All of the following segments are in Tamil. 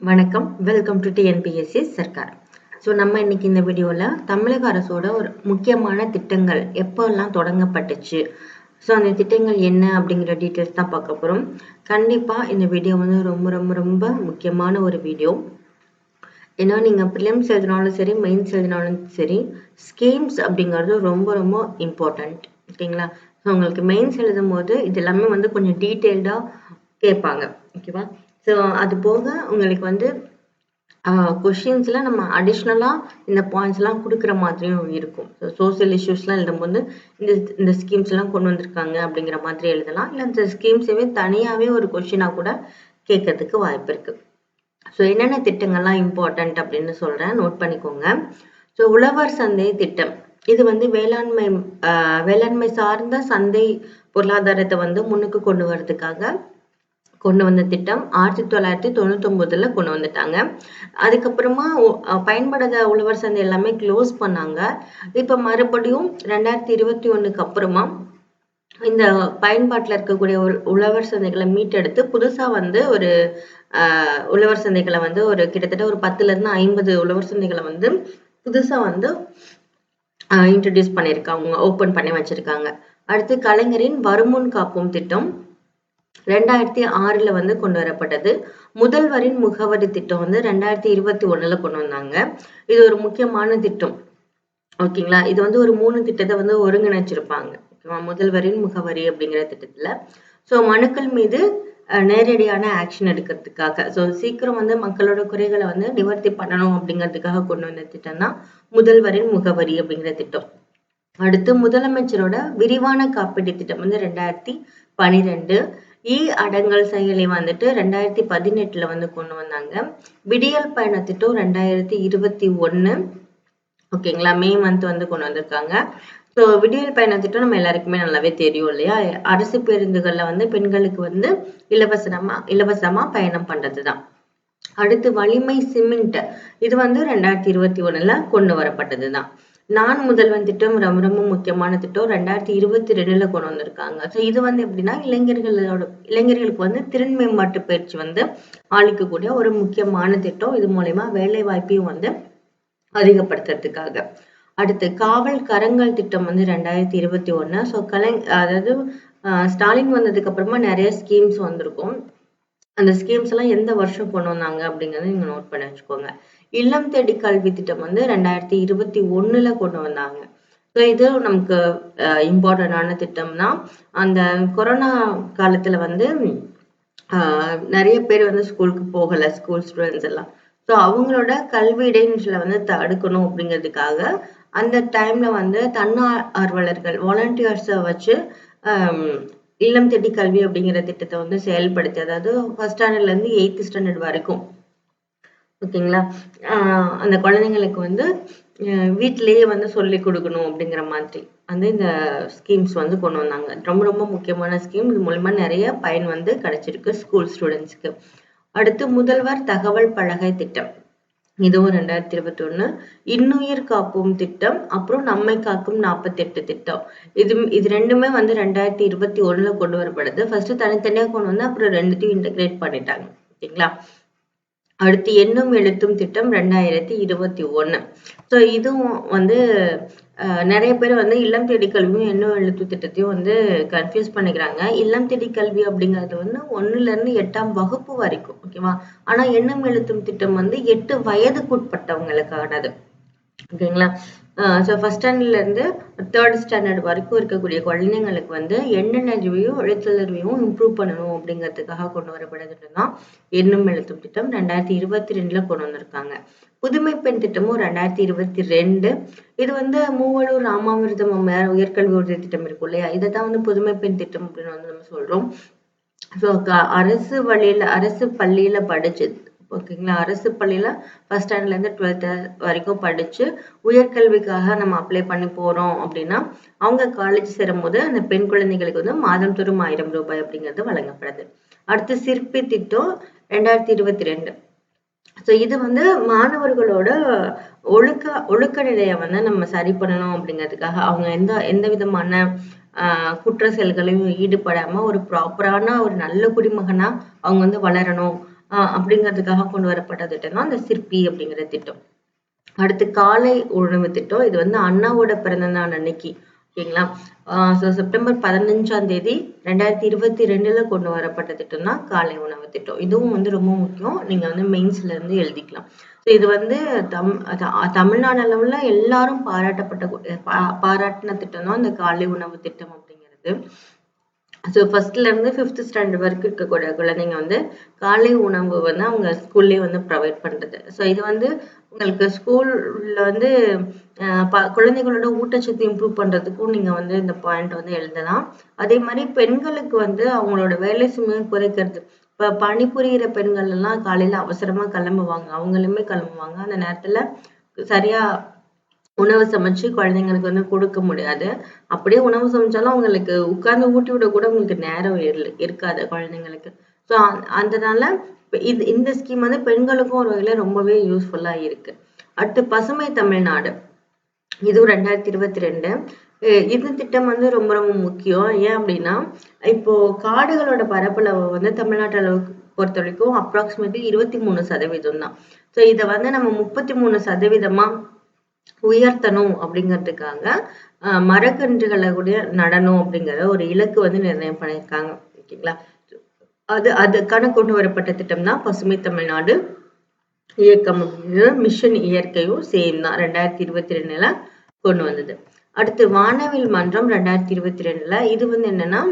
வணக்கம். Welcome to TNPSC Sarkar so நம்ம இன்னைக்கு இந்த வீடியோவில் தமிழக அரசோட ஒரு முக்கியமான திட்டங்கள் எப்போல்லாம் தொடங்கப்பட்டுச்சு? ஸோ அந்த திட்டங்கள் என்ன அப்படிங்கிற டீட்டெயில்ஸ் தான் பார்க்க போகிறோம் கண்டிப்பாக இந்த வீடியோ வந்து ரொம்ப ரொம்ப ரொம்ப முக்கியமான ஒரு வீடியோ. ஏன்னா நீங்கள் ப்ரிலிம்ஸ் எழுதினாலும் சரி மெயின்ஸ் எழுதினாலும் சரி ஸ்கீம்ஸ் அப்படிங்கிறது ரொம்ப ரொம்ப இம்பார்ட்டண்ட் ஓகேங்களா? ஸோ உங்களுக்கு மெயின்ஸ் எழுதும் போது இது எல்லாமே வந்து கொஞ்சம் டீட்டெயில்டாக கேட்பாங்க. ஓகேவா? ஸோ அது போக உங்களுக்கு வந்து கொஷின்ஸில் நம்ம அடிஷ்னலாக இந்த பாயிண்ட்ஸ்லாம் கொடுக்குற மாதிரியும் இருக்கும். ஸோ சோசியல் இஷ்யூஸ்லாம் எழுதும்போது இந்த இந்த ஸ்கீம்ஸ்லாம் கொண்டு வந்திருக்காங்க அப்படிங்கிற மாதிரி எழுதலாம். இல்லை இந்த ஸ்கீம்ஸவே தனியாகவே ஒரு கொஷினாக கூட கேட்கறதுக்கு வாய்ப்பு இருக்குது ஸோ என்னென்ன திட்டங்கள்லாம் இம்பார்ட்டண்ட் அப்படின்னு சொல்கிறேன் நோட் பண்ணிக்கோங்க. ஸோ உழவர் சந்தை திட்டம். இது வந்து வேளாண்மை வேளாண்மை சார்ந்த சந்தை பொருளாதாரத்தை வந்து முன்னுக்கு கொண்டு வர்றதுக்காக கொண்டு வந்த திட்டம் ஆயிரத்தி தொள்ளாயிரத்தி தொண்ணூத்தொன்பதுல கொண்டு வந்துட்டாங்க. அதுக்கப்புறமா பயன்படாத உழவர் சந்தை எல்லாமே க்ளோஸ் பண்ணாங்க. இப்ப மறுபடியும் ரெண்டாயிரத்தி இருபத்தி ஒண்ணுக்கு அப்புறமா இந்த பயன்பாட்டில் இருக்கக்கூடிய உழவர் சந்தைகளை மீட்டெடுத்து புதுசா வந்து ஒரு உழவர் சந்தைகளை வந்து ஒரு கிட்டத்தட்ட ஒரு பத்துல இருந்து ஐம்பது உழவர் சந்தைகளை வந்து புதுசா வந்து இன்ட்ரடியூஸ் பண்ணியிருக்காங்க ஓப்பன் பண்ணி வச்சிருக்காங்க. அடுத்து கலைஞரின் வருமுன் காப்போம் திட்டம். ரெண்டாயிரத்தி ஆறுல வந்து கொண்டு வரப்பட்டது. முதல்வரின் முகவரி திட்டம் வந்து ரெண்டாயிரத்தி இருபத்தி ஒண்ணுல கொண்டு வந்தாங்க. இது ஒரு முக்கியமான திட்டம். ஓகேங்களா? இது வந்து ஒரு மூணு திட்டத்தை வந்து ஒருங்கிணைச்சிருப்பாங்க. ஓகேவா? முதல்வரின் முகவரி அப்படிங்கிற திட்டத்துல. ஸோ மனுக்கள் மீது நேரடியான ஆக்ஷன் எடுக்கிறதுக்காக. ஸோ சீக்கிரம் வந்து மக்களோட குறைகளை வந்து நிவர்த்தி பண்ணணும் அப்படிங்கிறதுக்காக கொண்டு வந்த திட்டம் தான் முதல்வரின் முகவரி அப்படிங்கிற திட்டம். அடுத்து முதலமைச்சரோட விரிவான காப்பீட்டு திட்டம் வந்து ரெண்டாயிரத்தி பனிரெண்டு. இ அடங்கல் செயலி வந்துட்டு ரெண்டாயிரத்தி பதினெட்டுல வந்து கொண்டு வந்தாங்க. விடியல் பயணத்திட்டம் ரெண்டாயிரத்தி இருபத்தி ஒண்ணு. ஓகேங்களா மே மந்த் வந்து கொண்டு வந்திருக்காங்க. ஸோ விடியல் பயணத்திட்டம் நம்ம எல்லாருக்குமே நல்லாவே தெரியும் இல்லையா? அரசு பேருந்துகள்ல வந்து பெண்களுக்கு வந்து இலவசமா இலவசமா பயணம் பண்றதுதான். அடுத்து வலிமை சிமெண்ட். இது வந்து ரெண்டாயிரத்தி இருபத்தி ஒண்ணுல கொண்டு வரப்பட்டதுதான். நான் முதல்வன் திட்டம் ரொம்ப ரொம்ப முக்கியமான திட்டம். ரெண்டாயிரத்தி இருபத்தி ரெண்டுல கொண்டு வந்திருக்காங்க. ஸோ இது வந்து எப்படின்னா இளைஞர்களோட இளைஞர்களுக்கு வந்து திறன் மேம்பாட்டு பயிற்சி வந்து அளிக்கக்கூடிய ஒரு முக்கியமான திட்டம். இது மூலயமா வேலை வாய்ப்பையும் வந்து அதிகப்படுத்துறதுக்காக. அடுத்து காவல் கரங்கள் திட்டம் வந்து ரெண்டாயிரத்தி இருபத்தி ஒண்ணு ஸோ கலை அதாவது ஸ்டாலின் வந்ததுக்கு அப்புறமா நிறைய ஸ்கீம்ஸ் வந்திருக்கும். அந்த ஸ்கீம்ஸ் எல்லாம் எந்த வருஷம் கொண்டு வந்தாங்க அப்படிங்கறத நீங்க நோட் பண்ணி வச்சுக்கோங்க. இல்லம் தேடி கல்வி திட்டம் வந்து ரெண்டாயிரத்தி இருபத்தி ஒண்ணுல கொண்டு வந்தாங்க. ஸோ இது நமக்கு இம்பார்ட்டண்டான திட்டம்னா அந்த கொரோனா காலத்துல வந்து நிறைய பேர் வந்து ஸ்கூலுக்கு போகல ஸ்கூல் ஸ்டூடெண்ட்ஸ் எல்லாம். ஸோ அவங்களோட கல்வி இடைநிலை வந்து தடுக்கணும் அப்படிங்கிறதுக்காக அந்த டைம்ல வந்து தன்னார்வலர்கள் வாலண்டியர்ஸை வச்சு இல்லம் தேடி கல்வி அப்படிங்கிற திட்டத்தை வந்து செயல்படுத்தி அதாவது ஃபர்ஸ்ட் ஸ்டாண்டர்ட்ல இருந்து எயித்து ஸ்டாண்டர்ட் வரைக்கும் ஓகேங்களா? அந்த குழந்தைங்களுக்கு வந்து வீட்டிலேயே வந்து சொல்லி கொடுக்கணும் அப்படிங்கிற மாதிரி. வந்து இந்த ஸ்கீம்ஸ் வந்து கொண்டு வந்தாங்க. ரொம்ப ரொம்ப முக்கியமான ஸ்கீம் இது மூலமா நிறைய பயன் வந்து கிடைச்சிருக்கு ஸ்கூல் ஸ்டூடெண்ட்ஸ்க்கு அடுத்து முதல்வர் தகவல் பலகை திட்டம். இதுவும் ரெண்டாயிரத்தி இருபத்தி ஒண்ணு இன்னுயிர் காப்போம் திட்டம். அப்புறம் நம்மை காக்கும் நாற்பத்தி எட்டு திட்டம். இது இது ரெண்டுமே வந்து ரெண்டாயிரத்தி இருபத்தி ஒண்ணுல கொண்டு வரப்படுது. ஃபர்ஸ்ட் தனித்தனியா கொண்டு வந்து அப்புறம் ரெண்டுத்தையும் இன்டகிரேட் பண்ணிட்டாங்க. ஓகேங்களா? அடுத்து எண்ணும் எழுத்தும் திட்டம் ரெண்டாயிரத்தி இருபத்தி ஒன்று ஸோ இதுவும் வந்து நிறைய பேர் வந்து இல்லம் தேடி கல்வியும் எண்ணும் எழுத்து திட்டத்தையும் வந்து கன்ஃபியூஸ் பண்ணிக்கிறாங்க. இல்லம் தேடி கல்வி அப்படிங்கிறது வந்து ஒன்றுலேருந்து எட்டாம் வகுப்பு வரைக்கும் ஓகேவா ஆனால் எண்ணும் எழுத்தும் திட்டம் வந்து எட்டு வயதுக்குட்பட்டவங்களுக்கானது ஓகேங்களா? ஸோ ஃபஸ்ட் ஸ்டாண்டர்ட்லேருந்து தேர்ட் ஸ்டாண்டர்ட் வரைக்கும் இருக்கக்கூடிய குழந்தைங்களுக்கு வந்து எண்ணெழுவையும் எழுத்தறிவையும் இம்ப்ரூவ் பண்ணணும் அப்படிங்கிறதுக்காக கொண்டு வரப்படுறது தான் எண்ணும் எழுத்தும் திட்டம் ரெண்டாயிரத்தி இருபத்தி ரெண்டுல கொண்டு வந்திருக்காங்க. புதுமை பெண் திட்டமும் ரெண்டாயிரத்தி இருபத்தி ரெண்டு. இது வந்து மூவலூர் ராமாமிர்தம் அம்மையார் உயர்கல்வி உறுதி திட்டம் இருக்கும் இல்லையா? இதை தான் வந்து புதுமை பெண் திட்டம் அப்படின்னு வந்து நம்ம சொல்றோம். ஸோ அரசு வழியில அரசு பள்ளியில படிச்சு ஓகேங்களா? அரசு பள்ளியில ஃபஸ்ட் ஸ்டாண்டர்ட்ல இருந்து டுவெல்த் வரைக்கும் படிச்சு உயர்கல்விக்காக நம்ம அப்ளை பண்ணி போறோம் அப்படின்னா அவங்க காலேஜ் சேரும்போது அந்த பெண் குழந்தைகளுக்கு வந்து மாதம் தோறும் ஆயிரம் ரூபாய் அப்படிங்கிறது வழங்கப்படுது. அடுத்து சிற்பி திட்டம் ரெண்டாயிரத்தி இருபத்தி ரெண்டு. ஸோ இது வந்து மாணவர்களோட ஒழுக்க ஒழுக்க நிலையை வந்து நம்ம சரி பண்ணணும் அப்படிங்கிறதுக்காக அவங்க எந்த எந்த விதமான ஆஹ் குற்ற செயல்களையும் ஈடுபடாம ஒரு ப்ராப்பரான ஒரு நல்ல குடிமகனா அவங்க வந்து வளரணும் அப்படிங்கிறதுக்காக கொண்டு வரப்பட்ட திட்டம். தான் அந்த சிற்பி அப்படிங்கிற திட்டம். அடுத்து காலை உணவு திட்டம். இது வந்து அண்ணாவோட பிறந்த நாள் அன்னைக்கு. ஓகேங்களா? ஸோ செப்டம்பர் பதினஞ்சாம் தேதி ரெண்டாயிரத்தி இருபத்தி ரெண்டுல கொண்டு வரப்பட்ட திட்டம் தான் காலை உணவு திட்டம். இதுவும் வந்து ரொம்ப முக்கியம். நீங்க வந்து மெயின்ஸ்ல இருந்து எழுதிக்கலாம். ஸோ இது வந்து தம் தமிழ்நாடு அளவுல எல்லாரும் பாராட்டப்பட்ட பாராட்டின திட்டம் தான் இந்த காலை உணவு திட்டம் அப்படிங்கிறது. ஸோ ஃபர்ஸ்ட்ல இருந்து ஃபிஃப்த் ஸ்டாண்டர்ட் வரைக்கும் இருக்கக்கூடிய குழந்தைங்க வந்து காலை உணவு வந்து அவங்க ஸ்கூல்லேயே வந்து ப்ரொவைட் பண்றது. ஸோ இது வந்து உங்களுக்கு ஸ்கூல்ல வந்து ப- குழந்தைகளோட ஊட்டச்சத்து இம்ப்ரூவ் பண்றதுக்கும் நீங்க வந்து இந்த பாயிண்ட் வந்து எழுதலாம். அதே மாதிரி பெண்களுக்கு வந்து அவங்களோட வேலை சுமையை குறைக்கிறது. இப்போ பணிபுரிகிற பெண்கள் எல்லாம் காலையில் அவசரமா கிளம்புவாங்க. அவங்களுமே கிளம்புவாங்க. அந்த நேரத்துல சரியா உணவு சமைச்சு குழந்தைங்களுக்கு வந்து கொடுக்க முடியாது. அப்படியே உணவு சமைச்சாலும் அவங்களுக்கு உட்கார்ந்து ஊட்டி விட கூட உங்களுக்கு நேரம் இருக்காது குழந்தைங்களுக்கு. ஸோ அதனால இது இந்த ஸ்கீம் வந்து பெண்களுக்கும் ஒரு வகையில ரொம்பவே யூஸ்ஃபுல்லா இருக்கு. அடுத்து பசுமை தமிழ்நாடு. இதுவும் ரெண்டாயிரத்தி இருபத்தி ரெண்டு. இந்த திட்டம் வந்து ரொம்ப ரொம்ப முக்கியம். ஏன் அப்படின்னா இப்போ காடுகளோட பரப்பளவு வந்து தமிழ்நாட்டு அளவுக்கு பொறுத்த வரைக்கும் அப்ராக்சிமேட்லி இருபத்தி மூணு சதவீதம் தான் ஸோ இதை வந்து நம்ம முப்பத்தி மூணு சதவீதமா உயர்த்தணும் அப்படிங்கிறதுக்காக மரக்கன்றுகளை கூட நடணும் அப்படிங்கிற ஒரு இலக்கு வந்து நிர்ணயம் பண்ணியிருக்காங்க. ஓகேங்களா? அது அதுக்கான கொண்டு வரப்பட்ட திட்டம் தான் பசுமை தமிழ்நாடு இயக்கம் அப்படிங்கிற மிஷன் இயற்கையும் சேம் தான் ரெண்டாயிரத்தி இருபத்தி ரெண்டுல கொண்டு வந்தது. அடுத்து வானவில் மன்றம் ரெண்டாயிரத்தி இருபத்தி ரெண்டுல. இது வந்து என்னன்னா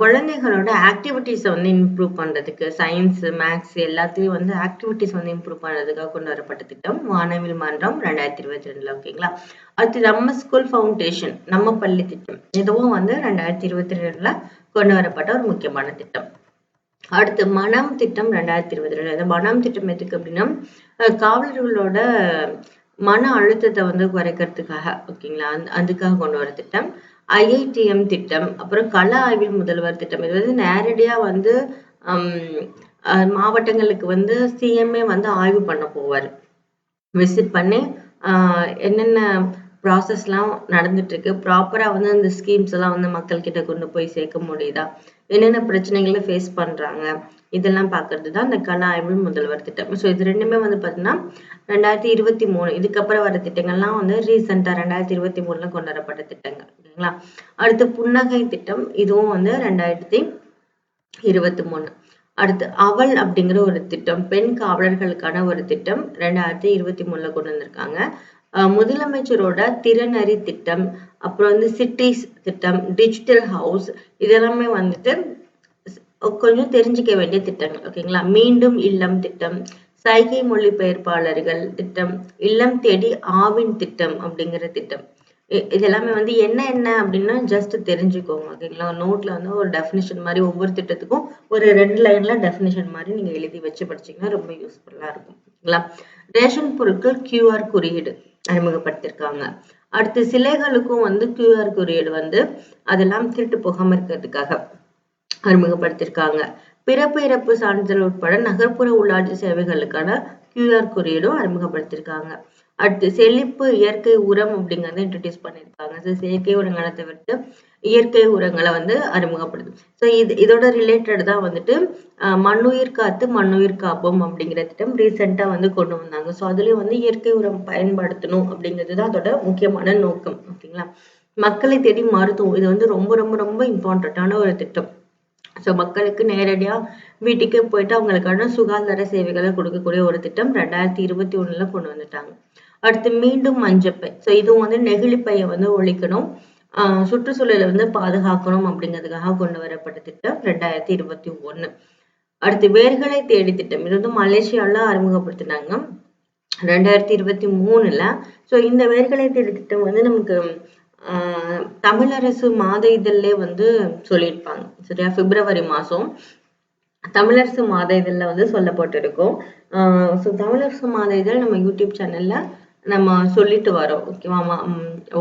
குழந்தைகளோட ஆக்டிவிட்டிஸை வந்து இம்ப்ரூவ் பண்றதுக்கு சயின்ஸ் மேக்ஸ் எல்லாத்தையும் வந்து ஆக்டிவிட்டிஸ் வந்து இம்ப்ரூவ் பண்ணுறதுக்காக கொண்டு வரப்பட்ட திட்டம் வானவில் மன்றம் ரெண்டாயிரத்தி இருபத்தி ரெண்டுல ஓகேங்களா அடுத்து நம்ம ஸ்கூல் ஃபவுண்டேஷன் நம்ம பள்ளி திட்டம். இதுவும் வந்து ரெண்டாயிரத்தி இருபத்தி ரெண்டுல கொண்டு வரப்பட்ட ஒரு முக்கியமான திட்டம். அடுத்து மனம் திட்டம் ரெண்டாயிரத்தி இருபத்தி ரெண்டு. இந்த மனம் திட்டம் எதுக்கு அப்படின்னா காவலர்களோட மன அழுத்தத்தை வந்து குறைக்கிறதுக்காக ஓகேங்களா? அந் அதுக்காக கொண்டு வர திட்டம். ஐஐடிஎம் திட்டம் அப்புறம் கல ஆய்வில் முதல்வர் திட்டம். இது வந்து நேரடியா வந்து ஹம், மாவட்டங்களுக்கு வந்து சிஎம்ஏ வந்து ஆய்வு பண்ண போவார். விசிட் பண்ணி ஆஹ் என்னென்ன ப்ராசஸ்லாம் நடந்துட்டு இருக்கு ப்ராப்பரா வந்து அந்த ஸ்கீம்ஸ் எல்லாம் வந்து மக்கள் கிட்ட கொண்டு போய் சேர்க்க முடியுதா? என்னென்ன பிரச்சனைகளை ஃபேஸ் பண்ணுறாங்க இதெல்லாம் பார்க்கறது தான் இந்த கல ஆய்வு முதல்வர் திட்டம். ஸோ இது ரெண்டுமே வந்து பார்த்தீங்கன்னா ரெண்டாயிரத்தி இருபத்தி மூணு இதுக்கப்புறம் வர திட்டங்கள்லாம் வந்து ரீசெண்டாக ரெண்டாயிரத்தி இருபத்தி மூணுல கொண்டு வரப்பட்ட திட்டங்கள் ஓகேங்களா அடுத்து புன்னகை திட்டம் இதுவும் வந்து ரெண்டாயிரத்தி இருபத்தி மூணு. அடுத்து அவள் அப்படிங்கிற ஒரு திட்டம் பெண் காவலர்களுக்கான ஒரு திட்டம் ரெண்டாயிரத்தி இருபத்தி மூணுல கொண்டு வந்திருக்காங்க. முதலமைச்சரோட திறனறி திட்டம் அப்புறம் வந்து சிட்டிஸ் திட்டம் டிஜிட்டல் ஹவுஸ் இதெல்லாமே வந்துட்டு கொஞ்சம் தெரிஞ்சுக்க வேண்டிய திட்டங்கள் ஓகேங்களா? மீண்டும் இல்லம் திட்டம் சைகை மொழிபெயர்ப்பாளர்கள் திட்டம் இல்லம் தேடி ஆவின் திட்டம் அப்படிங்கிற திட்டம். இதெல்லாமே இது எல்லாமே வந்து என்ன என்ன அப்படின்னா ஜஸ்ட் தெரிஞ்சுக்கோங்க ஓகேங்களா? நோட்ல வந்து ஒரு டெஃபினேஷன் மாதிரி ஒவ்வொரு திட்டத்துக்கும் ஒரு ரெண்டு லைன்ல டெஃபினேஷன் மாதிரி நீங்க எழுதி வச்சு படிச்சீங்கன்னா ரொம்ப யூஸ்ஃபுல்லா இருக்கும் ஓகேங்களா? ரேஷன் பொருட்கள் கியூஆர் குறியீடு. அறிமுகப்படுத்தியிருக்காங்க அடுத்து சிலைகளுக்கும் வந்து கியூஆர் குறியீடு வந்து அதெல்லாம் திருட்டு போகாம இருக்கிறதுக்காக அறிமுகப்படுத்தியிருக்காங்க பிறப்பு இறப்பு சான்றிதழ் உட்பட நகர்ப்புற உள்ளாட்சி சேவைகளுக்கான கியூஆர் குறியீடும் அறிமுகப்படுத்தியிருக்காங்க அடுத்து செழிப்பு இயற்கை உரம் அப்படிங்கறத இன்ட்ரடியூஸ் பண்ணியிருக்காங்க செயற்கை உரங்களை தவிர்த்து இயற்கை உரங்களை வந்து அறிமுகப்படுது. ஸோ இது இதோட ரிலேட்டட் தான் வந்துட்டு மண்ணுயிர் காத்து மண்ணுயிர் காப்போம் அப்படிங்கிற திட்டம் ரீசெண்டாக வந்து கொண்டு வந்தாங்க. ஸோ அதுலயும் வந்து இயற்கை உரம் பயன்படுத்தணும் அப்படிங்கிறது தான் அதோட முக்கியமான நோக்கம் ஓகேங்களா? மக்களை தேடி மருத்துவம் இது வந்து ரொம்ப ரொம்ப ரொம்ப இம்பார்ட்டண்ட்டான ஒரு திட்டம். ஸோ மக்களுக்கு நேரடியா வீட்டுக்கே போயிட்டு அவங்களுக்கான சுகாதார சேவைகளை கொடுக்கக்கூடிய ஒரு திட்டம் ரெண்டாயிரத்தி இருபத்தி ஒண்ணுல கொண்டு வந்துட்டாங்க. அடுத்து மீண்டும் மஞ்சப்பை. ஸோ இதுவும் வந்து நெகிழிப்பையை வந்து ஒழிக்கணும். சுற்றுச்சூழலை வந்து பாதுகாக்கணும் அப்படிங்கிறதுக்காக கொண்டு வரப்பட்ட திட்டம் ரெண்டாயிரத்தி இருபத்தி ஒண்ணு அடுத்து வேர்களை தேடி திட்டம். இது வந்து மலேசியால அறிமுகப்படுத்தினாங்க. ரெண்டாயிரத்தி இருபத்தி மூணுல. ஸோ இந்த வேர்களை தேடி திட்டம் வந்து நமக்கு ஆஹ் தமிழரசு மாத இதழிலே வந்து சொல்லியிருப்பாங்க. சரியா? பிப்ரவரி மாசம் தமிழரசு மாத இதழில் வந்து சொல்லப்பட்டிருக்கும். ஸோ தமிழரசு மாத இதழ் நம்ம யூடியூப் சேனல்ல நம்ம சொல்லிட்டு வரோம் ஓகேவா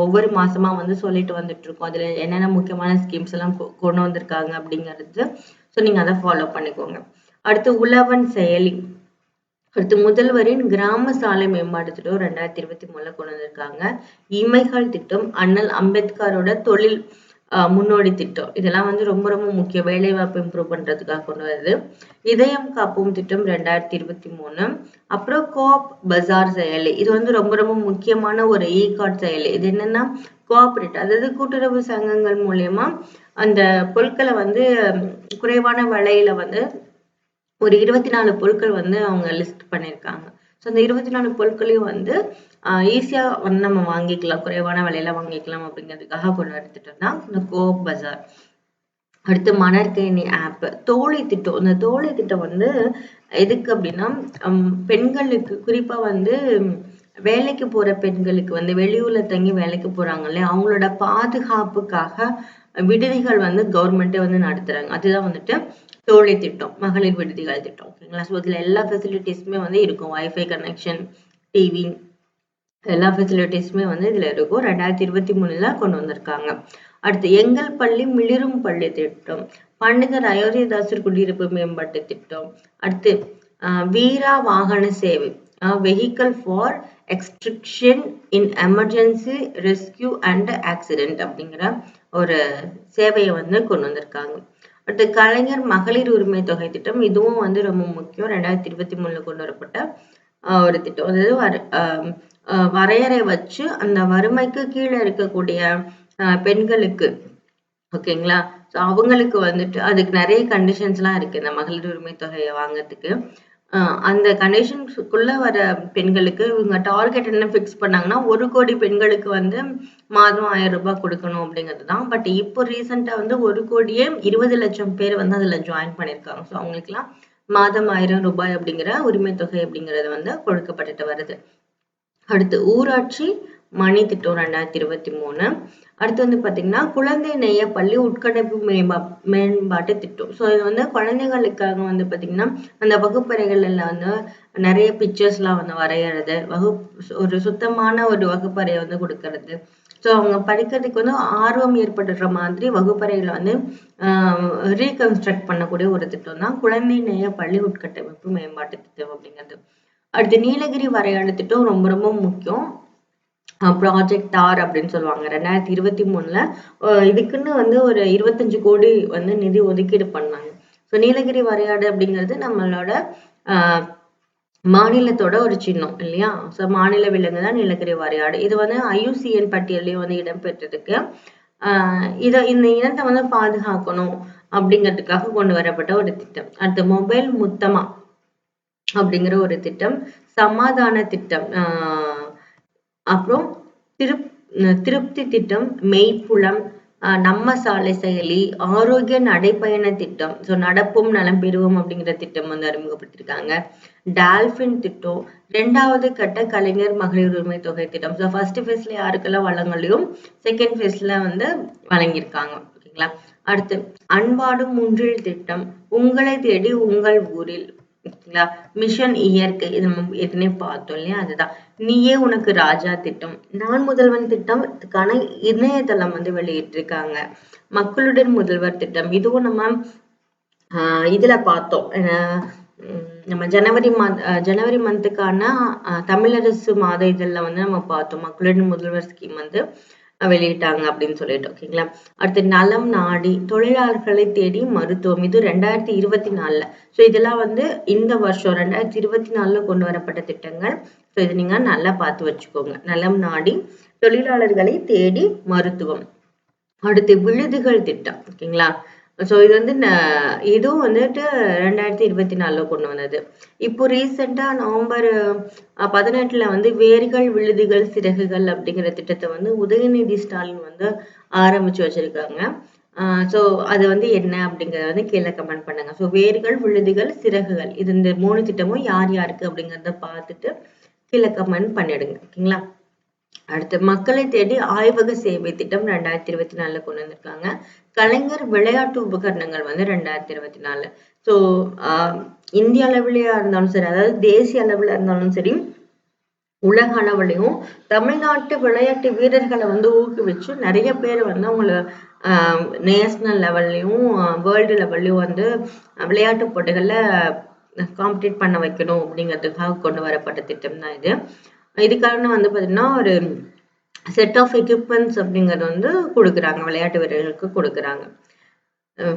ஒவ்வொரு மாசமா வந்து சொல்லிட்டு வந்துட்டு இருக்கோம் அதுல என்னென்ன முக்கியமான ஸ்கீம்ஸ் எல்லாம் கொண்டு வந்திருக்காங்க அப்படிங்கிறது. ஸோ நீங்க அதை ஃபாலோ பண்ணிக்கோங்க. அடுத்து உழவன் செயலி. அடுத்து முதல்வரின் கிராம சாலை மேம்பாடு திட்டம் ரெண்டாயிரத்தி இருபத்தி மூணுல கொண்டு வந்திருக்காங்க. இமைகள் திட்டம் அண்ணல் அம்பேத்கரோட தொழில். முன்னோடி திட்டம். இதெல்லாம் வந்து ரொம்ப ரொம்ப முக்கிய வேலைவாய்ப்பு இம்ப்ரூவ் பண்றதுக்காக கொண்டு வருது இதயம் காப்போம் திட்டம் ரெண்டாயிரத்தி இருபத்தி மூணு. அப்புறம் கோப் பஜார் செயலி. இது வந்து ரொம்ப ரொம்ப முக்கியமான ஒரு இ கார்ட் செயலி. இது என்னன்னா கோஆபரேட் அதாவது கூட்டுறவு சங்கங்கள் மூலியமா அந்த பொருட்களை வந்து குறைவான விலையில வந்து ஒரு இருபத்தி நாலு பொருட்கள் வந்து அவங்க லிஸ்ட் பண்ணியிருக்காங்க ஸோ அந்த இருபத்தி நாலு பொருட்களையும் வந்து ஈஸியாக வந்து நம்ம வாங்கிக்கலாம் குறைவான விலையில வாங்கிக்கலாம் அப்படிங்கிறதுக்காக கொண்டு எடுத்துட்டோம்னா இந்த கோப் பஜார். அடுத்து மணற்கேணி ஆப் தோழி திட்டம். இந்த தோழி திட்டம் வந்து எதுக்கு அப்படின்னா பெண்களுக்கு குறிப்பா வந்து வேலைக்கு போற பெண்களுக்கு வந்து வெளியூர்ல தங்கி வேலைக்கு போறாங்க இல்லையா அவங்களோட பாதுகாப்புக்காக விடுதிகள் வந்து கவர்மெண்ட்டே வந்து நடத்துறாங்க. அதுதான் வந்துட்டு தோழி திட்டம் மகளிர் விடுதிகள் திட்டம் ஓகேங்களா? ஸோ இதுல எல்லா ஃபெசிலிட்டிஸுமே வந்து இருக்கும். வைஃபை கனெக்ஷன் டிவி எல்லா ஃபெசிலிட்டிஸுமே வந்து இதுல இருக்கும். ரெண்டாயிரத்தி இருபத்தி மூணுல கொண்டு வந்திருக்காங்க. அடுத்து எங்கள் பள்ளி மிளிரும் பள்ளி திட்டம். பண்டிதர் அயோத்தியதாசர் குடியிருப்பு மேம்பாட்டு திட்டம். அடுத்து வீரா வாகன சேவை. Vehicle for extrication in emergency rescue and accident அப்படிங்கிற ஒரு சேவையை வந்து கொண்டு வந்திருக்காங்க. அடுத்து கலைஞர் மகளிர் உரிமை தொகை திட்டம். இதுவும் வந்து ரொம்ப முக்கியம். ரெண்டாயிரத்தி இருபத்தி மூணுல கொண்டு வரப்பட்ட ஒரு திட்டம். அதாவது வரையறை வச்சு அந்த வறுமைக்கு கீழே இருக்கக்கூடிய பெண்களுக்கு ஓகேங்களா? ஸோ அவங்களுக்கு வந்துட்டு அதுக்கு நிறைய கண்டிஷன்ஸ்லாம் இருக்கு இந்த மகளிர் உரிமை தொகையை வாங்குறதுக்கு. அந்த கண்டிஷன்ஸுக்குள்ள வர பெண்களுக்கு இவங்க டார்கெட் என்ன ஃபிக்ஸ் பண்ணாங்கன்னா ஒரு கோடி பெண்களுக்கு வந்து மாதம் ஆயிரம் ரூபாய் கொடுக்கணும் அப்படிங்கிறது தான். பட் இப்போ ரீசெண்டாக வந்து ஒரு கோடியே இருபது லட்சம் பேர் வந்து அதில் ஜாயின் பண்ணியிருக்காங்க. ஸோ அவங்களுக்குலாம் மாதம் ஆயிரம் ரூபாய் அப்படிங்கிற உரிமை தொகை அப்படிங்கிறது வந்து கொடுக்கப்பட்டுட்டு வருது. அடுத்து ஊராட்சி மணி திட்டம் ரெண்டாயிரத்தி இருபத்தி மூணு. அடுத்து வந்து பாத்தீங்கன்னா குழந்தை நெய்ய பள்ளி உட்கட்டமைப்பு மேம்பா மேம்பாட்டு திட்டம். ஸோ இது வந்து குழந்தைகளுக்காக வந்து பாத்தீங்கன்னா அந்த வகுப்பறைகள்ல வந்து நிறைய பிக்சர்ஸ்லாம் வந்து வரைகிறது வகுப்பு ஒரு சுத்தமான ஒரு வகுப்பறையை வந்து கொடுக்கறது. ஸோ அவங்க படிக்கிறதுக்கு வந்து ஆர்வம் ஏற்படுற மாதிரி வகுப்பறைகளை வந்து ரீகன்ஸ்ட்ரக்ட் பண்ணக்கூடிய ஒரு திட்டம் தான் குழந்தை நேய பள்ளி உட்கட்டமைப்பு மேம்பாட்டு திட்டம் அப்படிங்கிறது. அடுத்து நீலகிரி வரையாடு திட்டம் ரொம்ப ரொம்ப முக்கியம். ப்ராஜெக்ட் ஆர் அப்படின்னு சொல்லுவாங்க. ரெண்டாயிரத்தி இருபத்தி மூணுல இதுக்குன்னு வந்து ஒரு இருபத்தஞ்சு கோடி வந்து நிதி ஒதுக்கீடு பண்ணாங்க. ஸோ நீலகிரி வரையாடு அப்படிங்கிறது நம்மளோட மாநிலத்தோட ஒரு சின்னம் இல்லையா? ஸோ மாநில விலங்கு தான் நீலகிரி வரையாடு. இது வந்து ஐயூசிஎன் பட்டியலையும் வந்து இடம்பெற்றிருக்கு. இதை இந்த இனத்தை வந்து பாதுகாக்கணும் அப்படிங்கிறதுக்காக கொண்டு வரப்பட்ட ஒரு திட்டம். அடுத்து மொபைல் முத்தமா அப்படிங்கிற ஒரு திட்டம் சமாதான திட்டம் அப்புறம் திருப் திருப்தி திட்டம் மெய்ப்புலம் நம்ம சாலை செயலி ஆரோக்கிய நடைப்பயண திட்டம் ஸோ நடப்பும் நலம் பெறுவோம் அப்படிங்கிற திட்டம் வந்து அறிமுகப்படுத்திருக்காங்க. டால்பின் திட்டம் ரெண்டாவது கட்ட கலைஞர் மகளிர் உரிமை தொகை திட்டம். ஸோ ஃபர்ஸ்ட் ஃபேஸ்ல யாருக்கெல்லாம் வழங்கலையும் செகண்ட் ஃபேஸ்ல வந்து வழங்கியிருக்காங்க. ஓகேங்களா? அடுத்து அன்பாடும் முன்றில் திட்டம் உங்களை தேடி உங்கள் ஊரில் ஓகேங்களா மிஷன் இயற்கை இது நம்ம ஏற்கனவே பார்த்தோம் இல்லையா? அதுதான். நீயே உனக்கு ராஜா திட்டம். நான் முதல்வன் திட்டத்துக்கான இணையதளம் வந்து வெளியிட்டிருக்காங்க. மக்களுடன் முதல்வர் திட்டம். இதுவும் நம்ம ஆஹ் இதுல பார்த்தோம். நம்ம ஜனவரி மந்த் ஜனவரி மந்த்துக்கான தமிழரசு மாத இதழில் வந்து நம்ம பார்த்தோம். மக்களுடன் முதல்வர் ஸ்கீம் வந்து. வெளியிட்டாங்க அப்படின்னு சொல்லிட்டு ஓகேங்களா? அடுத்து நலம் நாடி தொழிலாளர்களை தேடி மருத்துவம். இது ரெண்டாயிரத்தி இருபத்தி நாலுல. ஸோ இதெல்லாம் வந்து இந்த வருஷம் ரெண்டாயிரத்தி இருபத்தி நாலுல கொண்டு வரப்பட்ட திட்டங்கள். ஸோ இது நீங்க நல்லா பார்த்து வச்சுக்கோங்க. நலம் நாடி தொழிலாளர்களை தேடி மருத்துவம். அடுத்து விழுதுகள் திட்டம் ஓகேங்களா? ஸோ இது வந்து இதுவும் வந்துட்டு ரெண்டாயிரத்தி இருபத்தி நாலில் கொண்டு வந்தது. இப்போ ரீசெண்டாக நவம்பர் பதினெட்டுல வந்து வேர்கள் விழுதுகள் சிறகுகள் அப்படிங்கிற திட்டத்தை வந்து உதயநிதி ஸ்டாலின் வந்து ஆரம்பிச்சு வச்சிருக்காங்க. ஸோ அது வந்து என்ன அப்படிங்கறத வந்து கீழே கமெண்ட் பண்ணுங்க. ஸோ வேர்கள் விழுதுகள் சிறகுகள் இது இந்த மூணு திட்டமும் யார் யாருக்கு அப்படிங்கிறத பார்த்துட்டு கீழே கமெண்ட் பண்ணிடுங்க. ஓகேங்களா? அடுத்து மக்களை தேடி ஆய்வக சேவை திட்டம் ரெண்டாயிரத்தி இருபத்தி நாலுல கொண்டு வந்திருக்காங்க. கலைஞர் விளையாட்டு உபகரணங்கள் வந்து ரெண்டாயிரத்தி இருபத்தி நாலு. ஸோ இந்திய அளவிலேயா இருந்தாலும் சரி அதாவது தேசிய அளவுல இருந்தாலும் சரி உலக அளவுலையும் தமிழ்நாட்டு விளையாட்டு வீரர்களை வந்து ஊக்குவிச்சு நிறைய பேர் வந்து அவங்கள நேஷனல் லெவல்லையும் வேர்ல்டு லெவல்லையும் வந்து விளையாட்டு போட்டிகளில் காம்படிட் பண்ண வைக்கணும் அப்படிங்கிறதுக்காக கொண்டு வரப்பட்ட திட்டம் தான் இது. இதுக்காக வந்து பார்த்தீங்கன்னா ஒரு செட் ஆஃப் எக்யூப்மெண்ட்ஸ் அப்படிங்கிறது வந்து கொடுக்குறாங்க. விளையாட்டு வீரர்களுக்கு கொடுக்குறாங்க.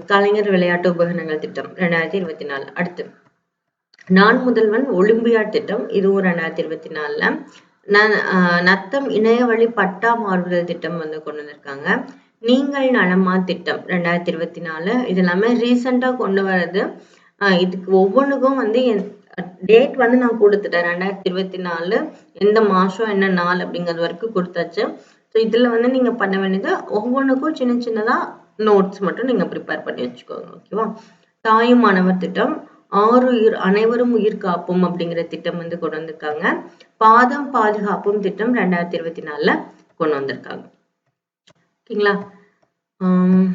கலைஞர் விளையாட்டு உபகரணங்கள் திட்டம் ரெண்டாயிரத்தி இருபத்தி நாலு. அடுத்து நான் முதல்வன் ஒலிம்பியாட் திட்டம் இதுவும் ரெண்டாயிரத்தி இருபத்தி நாலுல. நத்தம் இணையவழி பட்டா மாறுதல் திட்டம் வந்து கொண்டு வந்திருக்காங்க. நீங்கள் நலமா திட்டம் ரெண்டாயிரத்தி இருபத்தி நாலு. இது எல்லாமே ரீசெண்டா கொண்டு வர்றது. ஆஹ் இதுக்கு ஒவ்வொன்றுக்கும் வந்து டேட் வந்து நான் கொடுத்துட்டேன் ரெண்டாயிரத்தி இருபத்தி நாலு. எந்த மாதம் என்ன நாள் அப்படிங்கிறது வரைக்கும் கொடுத்தாச்சு. ஸோ இதில் வந்து நீங்கள் பண்ண வேண்டியது ஒவ்வொன்றுக்கும் சின்ன சின்னதாக நோட்ஸ் மட்டும் நீங்கள் ப்ரிப்பேர் பண்ணி வச்சுக்கோங்க ஓகேவா தாயும் மாணவர் திட்டம் ஆறு உயிர் அனைவரும் உயிர் காப்போம் அப்படிங்கிற திட்டம் வந்து கொண்டு வந்திருக்காங்க. பாதம் பாதுகாப்பும் திட்டம் ரெண்டாயிரத்தி இருபத்தி நாலுல கொண்டு வந்திருக்காங்க. ஓகேங்களா? ஆம்,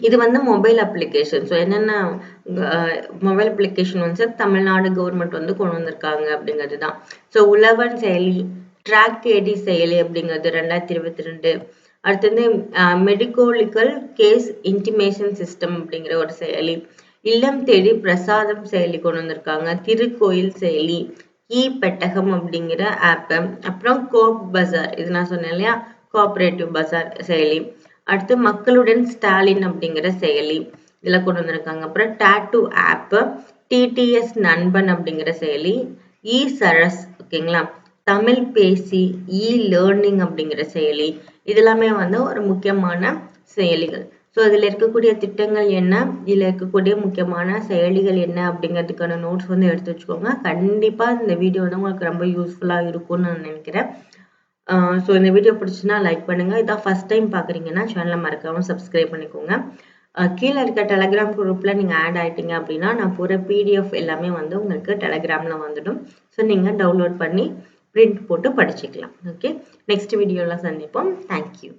இது வந்து மொபைல் அப்ளிகேஷன் ஸோ என்னென்ன மொபைல் அப்ளிகேஷன் வந்து தமிழ்நாடு கவர்மெண்ட் வந்து கொண்டு வந்திருக்காங்க அப்படிங்கிறது தான் ஸோ உழவன் செயலி ட்ராக் ஏடி செயலி அப்படிங்கிறது ரெண்டாயிரத்தி இருபத்தி ரெண்டு அடுத்தது மெடிக்கோலிக்கல் கேஸ் இன்டிமேஷன் சிஸ்டம் அப்படிங்கிற ஒரு செயலி. இல்லம் தேடி பிரசாதம் செயலி கொண்டு வந்திருக்காங்க. திருக்கோயில் செயலி இ பெட்டகம் அப்படிங்கிற ஆப்பு அப்புறம் கோப் பஜார் இது நான் சொன்னேன் இல்லையா? கோஆப்ரேட்டிவ் பஜார் செயலி. அடுத்து மக்களுடன் ஸ்டாலின் அப்படிங்கிற செயலி. இதில் கொண்டு வந்திருக்காங்க. அப்புறம் டாட்டூ ஆப்பு டிடிஎஸ் நண்பன் அப்படிங்கிற செயலி இ சரஸ் ஓகேங்களா தமிழ் பேசி இ லேர்னிங் அப்படிங்கிற செயலி. இதெல்லாமே வந்து ஒரு முக்கியமான செயலிகள். ஸோ இதில் இருக்கக்கூடிய திட்டங்கள் என்ன? இதில் இருக்கக்கூடிய முக்கியமான செயலிகள் என்ன அப்படிங்கிறதுக்கான நோட்ஸ் வந்து எடுத்து வச்சுக்கோங்க. கண்டிப்பாக இந்த வீடியோ வந்து உங்களுக்கு ரொம்ப யூஸ்ஃபுல்லாக இருக்கும்னு நான் நினைக்கிறேன். ஸோ இந்த வீடியோ பிடிச்சுன்னா லைக் பண்ணுங்கள் இதான் ஃபர்ஸ்ட் டைம் பார்க்குறீங்கன்னா சேனலை மறக்காமல் சப்ஸ்கிரைப் பண்ணிக்கோங்க. கீழே இருக்க டெலகிராம் குரூப்பில் நீங்கள் ஆட் ஆகிட்டீங்க அப்படின்னா நான் போகிற பிடிஎஃப் எல்லாமே வந்து உங்களுக்கு டெலகிராமில் வந்துடும். ஸோ நீங்கள் டவுன்லோட் பண்ணி பிரிண்ட் போட்டு படிச்சுக்கலாம். ஓகே நெக்ஸ்ட் வீடியோவில் சந்திப்போம். தேங்க்யூ